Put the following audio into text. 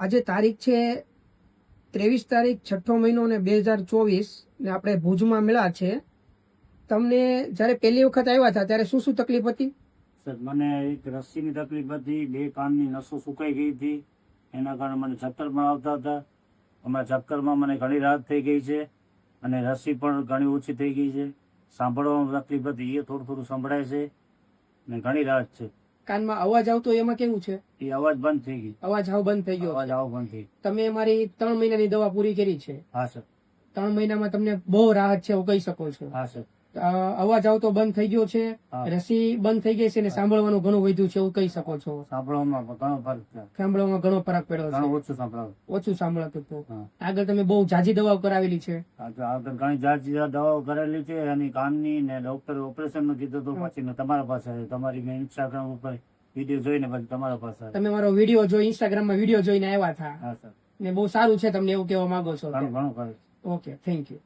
આજે તારીખ છે ત્રેવીસ તારીખ છઠ્ઠો મહિનો અને બે હજાર ચોવીસ ને આપણે ભુજમાં મળ્યા છે. તમને જ્યારે પહેલી વખત આવ્યા હતા, ત્યારે શું શું તકલીફ હતી? સર, મને એક રસ્સીની તકલીફ હતી, બે કાનની નસો સુકાઈ ગઈ હતી. એના કારણે મને ચક્કર પણ આવતા હતા. અમારા ચક્કરમાં મને ઘણી રાહત થઈ ગઈ છે અને રસી પણ ઘણી ઓછી થઈ ગઈ છે. સાંભળવામાં તકલીફ હતી, એ થોડું થોડું સંભળાય છે ને ઘણી રાહત છે. કાનમાં અવાજ આવતો એમાં કેવું છે? એ અવાજ બંધ થઈ ગઈ અવાજ હાવ બંધ થઈ ગયો. અવાજ આવો બંધ થઈ તમે મારી ત્રણ મહિનાની દવા પૂરી કરી છે. હા સર. ત્રણ મહિનામાં તમને બહુ રાહત છે એવું કહી શકો છો. હા સર. અવાજ આવતો બંધ થઈ ગયો છે. રસી બંધ થઈ ગઈ છે અને સાંભળવાનું ઘણું વધ્યું છે એવું કહી શકો છો. સાંભળવામાં ઘણો ફરક છે. સાંભળવામાં ઘણો ફરક પડ્યો છે. ઓછું સાંભળાવું. ઓછું સાંભળાતું હતું. આગળ તમે બહુ જાજી દવાઓ કરાવેલી છે. આગળ ઘણી જાત દવાઓ કરેલી છે એની કાનની ને ડોક્ટર ઓપરેશનનું કીધું તો પછી તમારા પાસે તમારી મેં ઇન્સ્ટાગ્રામ ઉપર વીડિયો જોઈને પછી તમારા પાસે. તમે મારો વીડિયો જોઈ ઇન્સ્ટાગ્રામમાં વીડિયો જોઈને આવ્યા હતા. ને બહુ સારું છે તમને એવું કહેવા માંગો છો. Okay thank you.